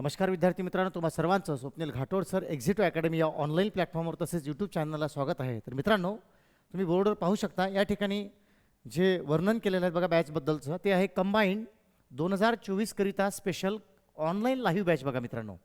नमस्कार विद्यार्थी मित्रांनो तुम्हा सर्वांचं Swapnil Ghatod sir Exito academy या ऑनलाईन प्लॅटफॉर्मवर तसेच यूट्यूब चॅनलला स्वागत आहे. तर मित्रांनो तुम्ही बोर्डवर पाहू शकता या ठिकाणी जे वर्णन केलेलं आहे बघा बॅचबद्दलचं ते आहे कंबाईंड दोन हजार चोवीसकरिता स्पेशल ऑनलाईन लाईव्ह बॅच बघा मित्रांनो.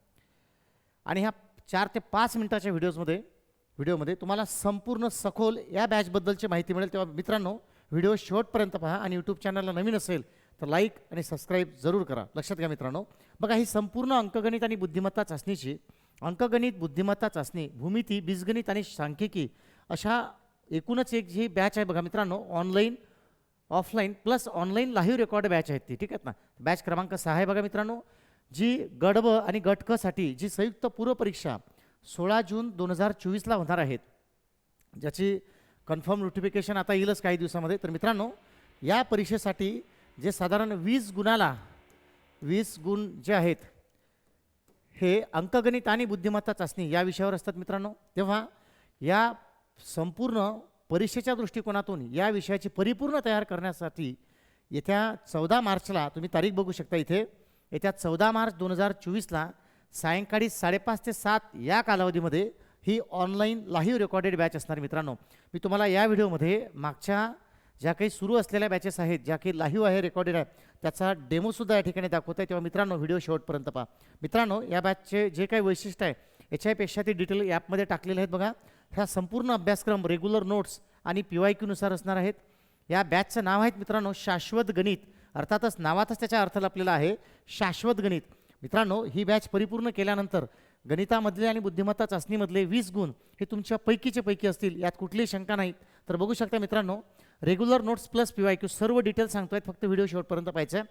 आणि ह्या चार ते पाच मिनिटाच्या व्हिडिओजमध्ये व्हिडिओमध्ये तुम्हाला संपूर्ण सखोल या बॅचबद्दलची माहिती मिळेल. तेव्हा मित्रांनो व्हिडिओ शेवटपर्यंत पहा आणि यूट्यूब चॅनलला नवीन असेल तर लाईक आणि सबस्क्राईब जरूर करा. लक्षात घ्या मित्रांनो. बघा ही संपूर्ण अंकगणित आणि बुद्धिमत्ता चाचणीची अंकगणित बुद्धिमत्ता चाचणी भूमिती बीजगणित आणि सांख्यिकी अशा एकूणच एक जी बॅच आहे बघा मित्रांनो online offline plus online live record batch आहेत ती. ठीक आहेत ना? बॅच क्रमांक सहा आहे बघा मित्रांनो. जी गडब आणि गटकसाठी जी संयुक्त पूर्वपरीक्षा सोळा जून दोन हजार चोवीसला होणार आहेत. ज्याची कन्फर्म नोटिफिकेशन आता येईलच काही दिवसामध्ये. तर मित्रांनो या परीक्षेसाठी जे साधारण वीस गुणाला वीस गुण जे आहेत हे अंकगणित आणि बुद्धिमत्ता चाचणी या विषयावर असतात मित्रांनो. तेव्हा या संपूर्ण परीक्षेच्या दृष्टिकोनातून या विषयाची परिपूर्ण तयार करण्यासाठी येत्या चौदा मार्चला तुम्ही तारीख बघू शकता इथे येत्या चौदा मार्च दोन हजार चोवीसला सायंकाळी साडेपाच ते सात या कालावधीमध्ये ही ऑनलाईन लाईव्ह रेकॉर्डेड बॅच असणार मित्रांनो. मी तुम्हाला या व्हिडिओमध्ये मागच्या ज्या काही सुरू असलेल्या बॅचेस आहेत ज्या काही लाईव्ह आहे रेकॉर्डेड आहे त्याचा डेमोसुद्धा या ठिकाणी दाखवत आहे तेव्हा मित्रांनो व्हिडिओ शेवटपर्यंत पहा. मित्रांनो या बॅचचे जे काही वैशिष्ट्य आहे याच्यापेक्षा ते डिटेल ॲपमध्ये टाकलेले आहेत बघा. ह्या संपूर्ण अभ्यासक्रम रेग्युलर नोट्स आणि पी वाय क्यूनुसार असणार आहेत. या बॅचचं नाव आहेत मित्रांनो शाश्वत गणित. अर्थातच नावातच त्याचा अर्थ लपलेला आहे शाश्वत गणित. मित्रांनो ही बॅच परिपूर्ण केल्यानंतर गणितामधले आणि बुद्धिमत्ता चाचणीमधले वीस गुण हे तुमच्या पैकीचे पैकी असतील यात कुठलीही शंका नाहीत. तर बघू शकता मित्रांनो regular notes plus P Y Q सर्व डिटेल्स सांगतोय फक्त व्हिडिओ शेवटपर्यंत पाहिजे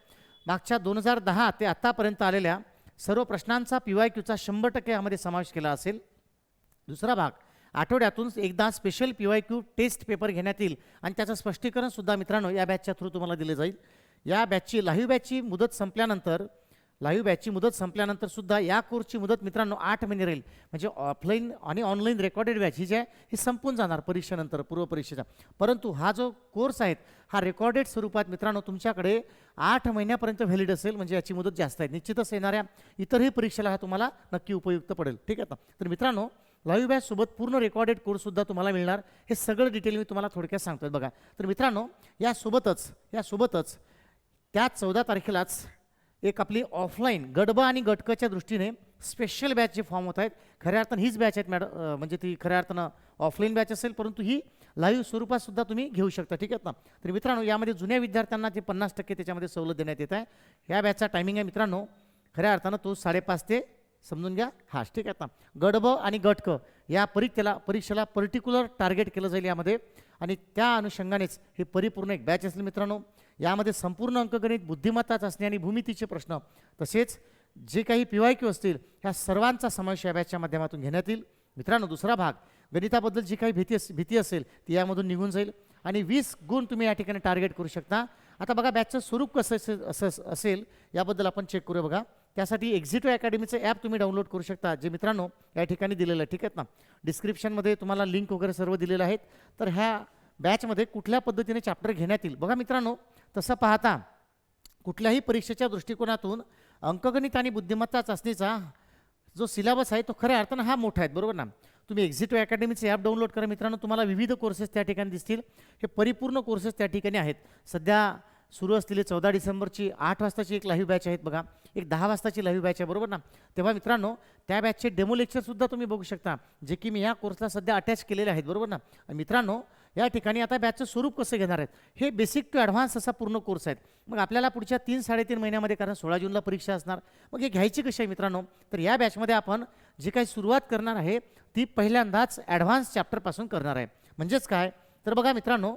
मागच्या दोन हजार दहा ते आत्तापर्यंत आलेल्या सर्व प्रश्नांचा पी वाय क्यूचा शंभर टक्के यामध्ये समावेश केला असेल. दुसरा भाग आठवड्यातून एकदा special P Y Q test paper घेण्यात येईल आणि त्याचं स्पष्टीकरणसुद्धा मित्रांनो या बॅचच्या थ्रू तुम्हाला दिले जाईल. या बॅचची लाईव्ह बॅचची मुदत संपल्यानंतर लाईव्ह बॅचची मुदत संपल्यानंतर सुद्धा या कोर्सची मुदत मित्रांनो आठ महिने राहील. म्हणजे ऑफलाईन आणि ऑनलाईन रेकॉर्डेड बॅच ही जी आहे ही संपून जाणार परीक्षेनंतर पूर्वपरीक्षेचा परंतु हा जो कोर्स आहे हा रेकॉर्डेड स्वरूपात मित्रांनो तुमच्याकडे आठ महिन्यापर्यंत व्हॅलिड असेल म्हणजे याची मुदत जास्त आहे. निश्चितच येणाऱ्या इतरही परीक्षेला हा तुम्हाला नक्की उपयुक्त पडेल. ठीक आहे ना तर मित्रांनो लाईव्ह बॅचसोबत पूर्ण रेकॉर्डेड कोर्ससुद्धा तुम्हाला मिळणार. हे सगळं डिटेल मी तुम्हाला थोडक्यात सांगतोय. बघा. तर मित्रांनो यासोबतच यासोबतच त्या चौदा तारखेलाच एक आपली ऑफलाईन गडबा आणि गटकच्या दृष्टीने स्पेशल बॅच जे फॉर्म होत आहेत. खऱ्या अर्थानं हीच बॅच आहेत मॅडम म्हणजे ती खऱ्या अर्थानं ऑफलाईन बॅच असेल परंतु ही लाईव्ह स्वरूपात सुद्धा तुम्ही घेऊ शकता ठीक आहेत ना? तर मित्रांनो यामध्ये जुन्या विद्यार्थ्यांना जे पन्नास टक्के त्याच्यामध्ये सवलत देण्यात येत आहे ह्या बॅचचा टायमिंग आहे मित्रांनो खऱ्या अर्थानं तो साडेपाच ते समजून घ्या. हाच ठीक आहे ना गडब आणि गटक या परीक्षेला परीक्षेला पर्टिक्युलर टार्गेट केलं जाईल यामध्ये. आणि त्या अनुषंगानेच हे परिपूर्ण एक बॅच असेल मित्रांनो. यामध्ये संपूर्ण अंकगणित बुद्धिमत्ता चाचणी आणि भूमितीचे प्रश्न. तसेच जे काही पी वाय क्यू असतील ह्या सर्वांचा समावेश या बॅचच्या माध्यमातून घेण्यात येईल. मित्रांनो दुसरा भाग. गणिताबद्दल जी काही भीती अस भीती असेल ती यामधून निघून जाईल. आणि वीस गुण तुम्ही या ठिकाणी टार्गेट करू शकता. आता बघा बॅचचं स्वरूप कसं असेल असं असेल याबद्दल आपण चेक करूया बघा. त्यासाठी एक्झिटो अकॅडमीचं ॲप तुम्ही डाउनलोड करू शकता जे मित्रांनो या ठिकाणी दिलेलं आहे. ठीक आहेत ना? डिस्क्रिप्शनमध्ये तुम्हाला लिंक वगैरे सर्व दिलेलं आहेत. तर ह्या बॅचमध्ये कुठल्या पद्धतीने चॅप्टर घेण्यात येईल? बघा मित्रांनो तसं पाहता कुठल्याही परीक्षेच्या दृष्टिकोनातून अंकगणित आणि बुद्धिमत्ता चाचणीचा जो सिलेबस आहे तो खऱ्या अर्थानं हा मोठा आहे. बरोबर ना? तुम्ही एक्झिटो अकॅडमीचे ॲप डाउनलोड करा. मित्रांनो तुम्हाला विविध कोर्सेस त्या ठिकाणी दिसतील. हे परिपूर्ण कोर्सेस त्या ठिकाणी आहेत. सध्या सुरू असलेली चौदा डिसेंबरची आठ वाजताची एक लाईव्ह बॅच आहेत बघा. एक दहा वाजताची लाईव्ह बॅच आहे बरोबर ना? तेव्हा मित्रांनो त्या बॅचचे डेमो लेक्चरसुद्धा तुम्ही बघू शकता जे की मी या कोर्सला सध्या अटॅच केलेले आहेत बरोबर ना? आणि मित्रांनो या ठिकाणी आता बॅचचं स्वरूप कसं घेणार आहेत? हे बेसिक टू ॲडव्हान्स असा पूर्ण कोर्स आहेत. मग आपल्याला पुढच्या तीन साडेतीन महिन्यामध्ये कारण सोळा जूनला परीक्षा असणार मग हे घ्यायची कशी आहे मित्रांनो? तर या बॅचमध्ये आपण जी काही सुरुवात करणार आहे ती पहिल्यांदाच ॲडव्हान्स चॅप्टरपासून करणार आहे. म्हणजेच काय? तर बघा मित्रांनो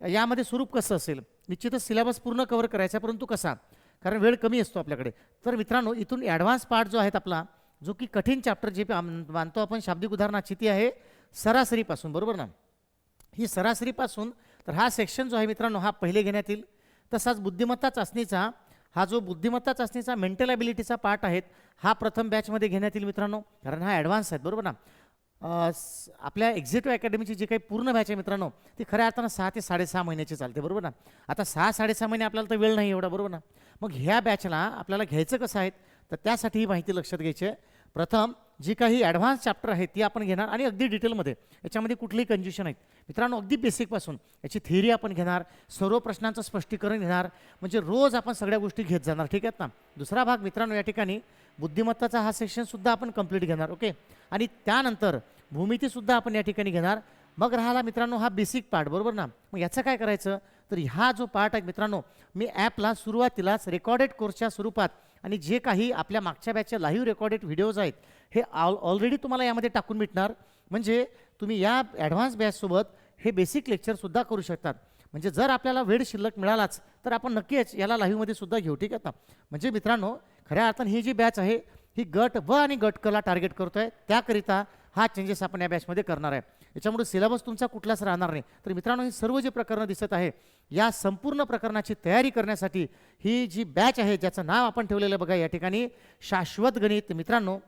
यामध्ये स्वरूप कसं असेल? निश्चितच सिलेबस पूर्ण कव्हर करायचा परंतु कसा? कारण वेळ कमी असतो आपल्याकडे. तर मित्रांनो इथून ॲडव्हान्स पार्ट जो आहे आपला जो की कठीण चॅप्टर जे मानतो आपण शाब्दिक उदाहरणाची ती आहे सरासरीपासून बरोबर ना? ही सरासरीपासून तर हा सेक्शन जो आहे मित्रांनो हा पहिले घेण्यात येईल तसाच बुद्धिमत्ता चाचणीचा हा जो बुद्धिमत्ता चाचणीचा मेंटल ॲबिलिटीचा पार्ट आहेत हा प्रथम बॅचमध्ये घेण्यात येईल मित्रांनो. कारण हा ॲडव्हान्स आहेत बरोबर ना? आपल्या एक्झिक्युटिव्ह अकॅडमीची जी काही पूर्ण बॅच आहे मित्रांनो ती खऱ्या अर्थानं सहा ते साडेसहा महिन्याची चालते बरोबर ना? आता सहा साडेसहा महिने आपल्याला तर वेळ नाही एवढा बरोबर ना? मग ह्या बॅचला आपल्याला घ्यायचं कसं आहे? तर त्यासाठी ही माहिती लक्षात घ्यायची आहे. प्रथम जी काही ॲडव्हान्स चॅप्टर आहेत ती आपण घेणार आणि अगदी डिटेलमध्ये याच्यामध्ये कुठलीही कन्फ्युशन आहेत मित्रांनो अगदी बेसिकपासून याची थिअरी आपण घेणार सर्व प्रश्नांचं स्पष्टीकरण घेणार म्हणजे रोज आपण सगळ्या गोष्टी घेत जाणार ठीक आहेत ना? दुसरा भाग मित्रांनो या ठिकाणी बुद्धिमत्ताचा हा सेक्शनसुद्धा आपण कंप्लीट घेणार ओके आणि त्यानंतर भूमितीसुद्धा आपण या ठिकाणी घेणार. मग राहिला मित्रांनो हा बेसिक पार्ट बरोबर ना? मग याचं काय करायचं? तर हा जो पार्ट आहे मित्रांनो मी ॲपला सुरुवातीलाच रेकॉर्डेड कोर्सच्या स्वरूपात आणि जे काही आपल्या मागच्या बॅचचे लाईव्ह रेकॉर्डेड व्हिडिओज आहेत हे ऑल ऑलरेडी तुम्हाला यामध्ये टाकून भेटणार. म्हणजे तुम्ही या ॲडव्हान्स बॅचसोबत हे बेसिक लेक्चरसुद्धा करू शकतात. म्हणजे जर आपल्याला वेळ शिल्लक मिळालाच तर आपण नक्कीच याला लाईव्हमध्ये सुद्धा घेऊ ठीक आहे ना म्हणजे मित्रांनो खऱ्या अर्थानं ही जी बॅच आहे ही गट व आणि गट कला टार्गेट करतो आहे त्याकरिता हा चेंजेस आपण या बॅचमध्ये करणार आहे. याच्यामुळे सिलेबस तुमचा कुठलाच राहणार नाही. तर मित्रांनो ही सर्व जे प्रकरणं दिसत आहे या संपूर्ण प्रकरणाची तयारी करण्यासाठी ही जी बॅच आहे ज्याचं नाव आपण ठेवलेलं बघा या ठिकाणी शाश्वत गणित. मित्रांनो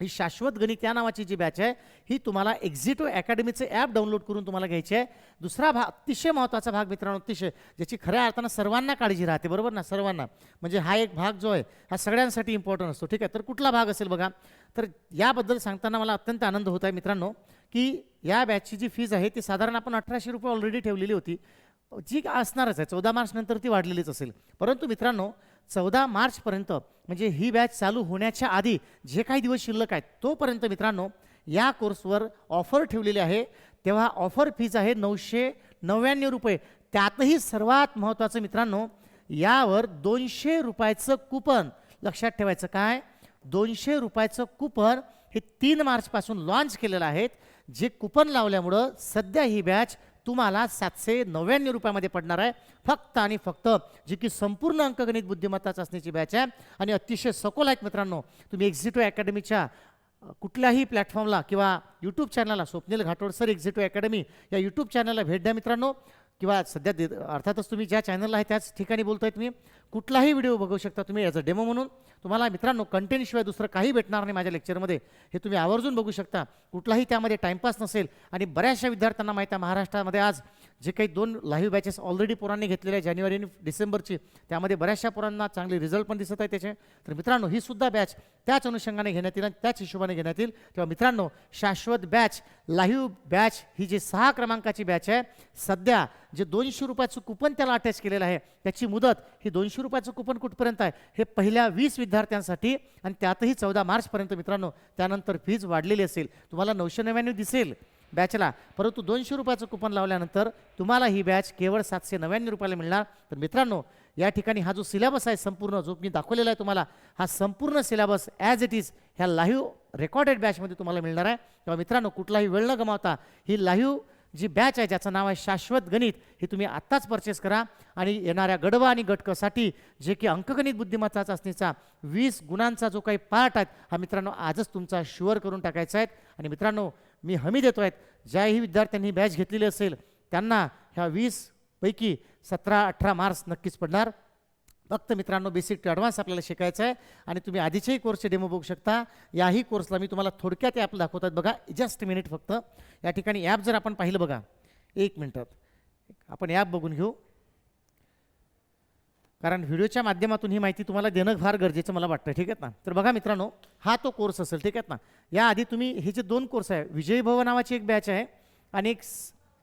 ही शाश्वत गणित या नावाची जी बॅच आहे ही तुम्हाला एक्झिटो अकॅडमीचं ॲप डाउनलोड करून तुम्हाला घ्यायची आहे. दुसरा भाग अतिशय महत्त्वाचा भाग मित्रांनो अतिशय ज्याची खऱ्या अर्थानं सर्वांना काळजी राहते बरोबर ना? सर्वांना. म्हणजे हा एक भाग जो आहे हा सगळ्यांसाठी इम्पॉर्टंट असतो. ठीक आहे तर कुठला भाग असेल बघा? तर याबद्दल सांगताना मला अत्यंत आनंद होत आहे मित्रांनो की या बॅचची जी फीज आहे ती साधारण आपण अठराशे रुपये ऑलरेडी ठेवलेली होती. जी असणारच आहे चौदा मार्च नंतर ती वाढलेलीच असेल. परंतु मित्रांनो चौदा मार्चपर्यंत म्हणजे ही बॅच चालू होण्याच्या आधी जे काही दिवस शिल्लक आहेत तोपर्यंत मित्रांनो या कोर्सवर ऑफर ठेवलेली आहे. तेव्हा ऑफर फीज आहे नऊशे नव्याण्णव रुपये. त्यातही सर्वात महत्त्वाचं मित्रांनो यावर दोनशे रुपयाचं कुपन लक्षात ठेवायचं काय? दोनशे रुपयाचं कुपन हे तीन मार्चपासून लॉन्च केलेलं आहे. जे कुपन लावल्यामुळं सध्या ही बॅच तुम्हाला सातशे नव्याण्णव रुपयामध्ये पडणार आहे. फक्त आणि फक्त जी की संपूर्ण अंकगणित बुद्धिमत्ता चाचणीची बॅच आहे. आणि अतिशय सखोल आहेत मित्रांनो तुम्ही एक्झिटो अकॅडमीच्या कुठल्याही प्लॅटफॉर्मला किंवा यूट्यूब चॅनलला Swapnil Ghatod sir Exito academy या यूट्यूब चॅनलला भेट द्या मित्रांनो. किंवा सध्या दे अर्थातच तुम्ही ज्या चॅनलला आहे त्याच ठिकाणी बोलतोय तुम्ही. कुठलाही व्हिडिओ बघू शकता तुम्ही याचा अ डेमो म्हणून. तुम्हाला मित्रांनो कंटेंटशिवाय दुसरं काही भेटणार नाही माझ्या लेक्चरमध्ये हे तुम्ही आवर्जून बघू शकता. कुठलाही त्यामध्ये टाईमपास नसेल आणि बऱ्याचशा विद्यार्थ्यांना माहीत आहे महाराष्ट्रामध्ये आज जे काही दोन लाईव्ह बॅचेस ऑलरेडी पोरांनी घेतलेले आहे जानेवारी आणि डिसेंबरची. त्यामध्ये बऱ्याचशा पोरांना चांगले रिझल्ट पण दिसत आहे त्याचे. तर मित्रांनो ही सुद्धा बॅच त्याच अनुषंगाने घेण्यात येईल आणि त्याच हिशोबाने घेण्यात येईल. तेव्हा मित्रांनो शाश्वत बॅच लाईव्ह बॅच ही जी सहा क्रमांकाची बॅच आहे सध्या जे दोनशे रुपयाचं कुपन त्याला अटॅच केलेलं आहे त्याची मुदत ही दोनशे रुपयाचं कुपन कुठपर्यंत आहे? हे पहिल्या वीस विद्यार्थ्यांसाठी आणि त्यातही चौदा मार्चपर्यंत मित्रांनो त्यानंतर फीज वाढलेली असेल. तुम्हाला नऊशे नव्याण्णव दिसेल बॅचला परंतु दोनशे रुपयाचं कुपन लावल्यानंतर तुम्हाला ही बॅच केवळ सातशे नव्याण्णव रुपयाला मिळणार. तर मित्रांनो या ठिकाणी हा जो सिलेबस आहे संपूर्ण जो मी दाखवलेला आहे तुम्हाला हा संपूर्ण सिलेबस ॲज इट इज ह्या लाईव्ह रेकॉर्डेड बॅचमध्ये तुम्हाला मिळणार आहे. तेव्हा मित्रांनो कुठलाही वेळ न गमावता ही लाईव्ह जी बॅच आहे ज्याचं नाव आहे शाश्वत गणित हे तुम्ही आत्ताच परचेस करा. आणि येणाऱ्या गडवा आणि गटकसाठी जे की अंकगणित बुद्धिमत्ता चाचणीचा वीस गुणांचा जो काही पार्ट आहे हा मित्रांनो आजच तुमचा शुअर करून टाकायचा आहे. आणि मित्रांनो मी हमी देतो आहेत ज्याही विद्यार्थ्यांनी बॅच घेतलेली असेल त्यांना ह्या वीस पैकी सतरा अठरा मार्क्स नक्कीच पडणार. फक्त मित्रांनो बेसिक टू ॲडव्हान्स आपल्याला शिकायचं आहे आणि तुम्ही आधीच्याही कोर्सचे डेमो बघू शकता. याही कोर्सला मी तुम्हाला थोडक्यात ॲप दाखवतात बघा. जस्ट मिनिट फक्त. या ठिकाणी ॲप जर आपण पाहिलं बघा. एक मिनटात आपण ॲप बघून घेऊ. कारण व्हिडिओच्या माध्यमातून ही माहिती तुम्हाला देणं फार गरजेचं मला वाटतं ठीक आहे ना? तर बघा मित्रांनो हा तो कोर्स असेल. ठीक आहेत ना? याआधी तुम्ही हे जे दोन कोर्स आहे विजयी भव नावाची एक बॅच आहे आणि एक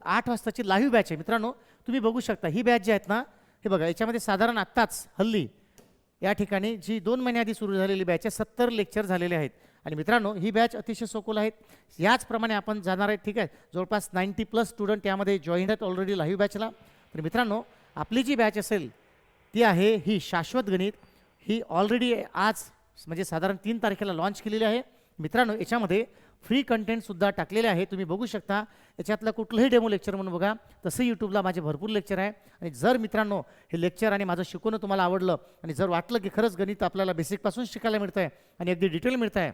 आठ वाजताची लाईव्ह बॅच आहे. मित्रांनो तुम्ही बघू शकता. ही बॅच जी आहेत ना हे बघा याच्यामध्ये साधारण आत्ताच हल्ली या ठिकाणी जी दोन महिन्याआधी सुरू झालेली बॅच आहे सत्तर लेक्चर झालेले आहेत. आणि मित्रांनो ही बॅच अतिशय सोकोल आहेत. याचप्रमाणे आपण जाणार आहे ठीक आहे जवळपास नाईन्टी प्लस स्टुडंट यामध्ये जॉईन आहेत ऑलरेडी लाईव्ह बॅचला तर मित्रांनो आपली जी बॅच असेल ती आहे ही शाश्वत गणित. ही ऑलरेडी आज म्हणजे साधारण तीन तारखेला लॉन्च केलेली आहे. मित्रांनो याच्यामध्ये फ्री कंटेंटसुद्धा टाकलेले आहे. तुम्ही बघू शकता. याच्यातलं कुठलंही डेमो लेक्चर म्हणून बघा. तसं यूट्यूबला माझे भरपूर लेक्चर आहे. आणि जर मित्रांनो हे लेक्चर आणि माझं शिकवणं तुम्हाला आवडलं आणि जर वाटलं की खरंच गणित आपल्याला बेसिकपासून शिकायला मिळतं आहे आणि अगदी डिटेल मिळतं आहे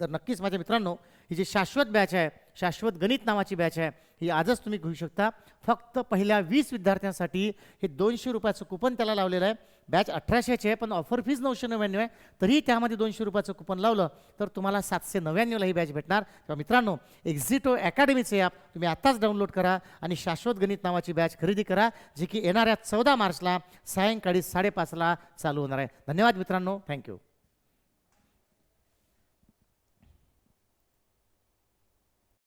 तर नक्कीच माझ्या मित्रांनो ही जी शाश्वत बॅच आहे शाश्वत गणित नावाची बॅच आहे ही आजच तुम्ही घेऊ शकता. फक्त पहिल्या वीस विद्यार्थ्यांसाठी हे दोनशे रुपयाचं कुपन त्याला लावलेलं आहे. बॅच अठराशेची आहे पण ऑफर फीज नऊशे नव्याण्णव आहे. तरीही त्यामध्ये दोनशे रुपयाचं कुपन लावलं तर तुम्हाला सातशे नव्याण्णवला ही बॅच भेटणार. तेव्हा मित्रांनो एक्झिटो अकॅडमीचे ॲप तुम्ही आत्ताच डाउनलोड करा आणि शाश्वत गणित नावाची बॅच खरेदी करा जी की येणाऱ्या चौदा मार्चला सायंकाळी साडेपाचला चालू होणार आहे. धन्यवाद मित्रांनो. थँक्यू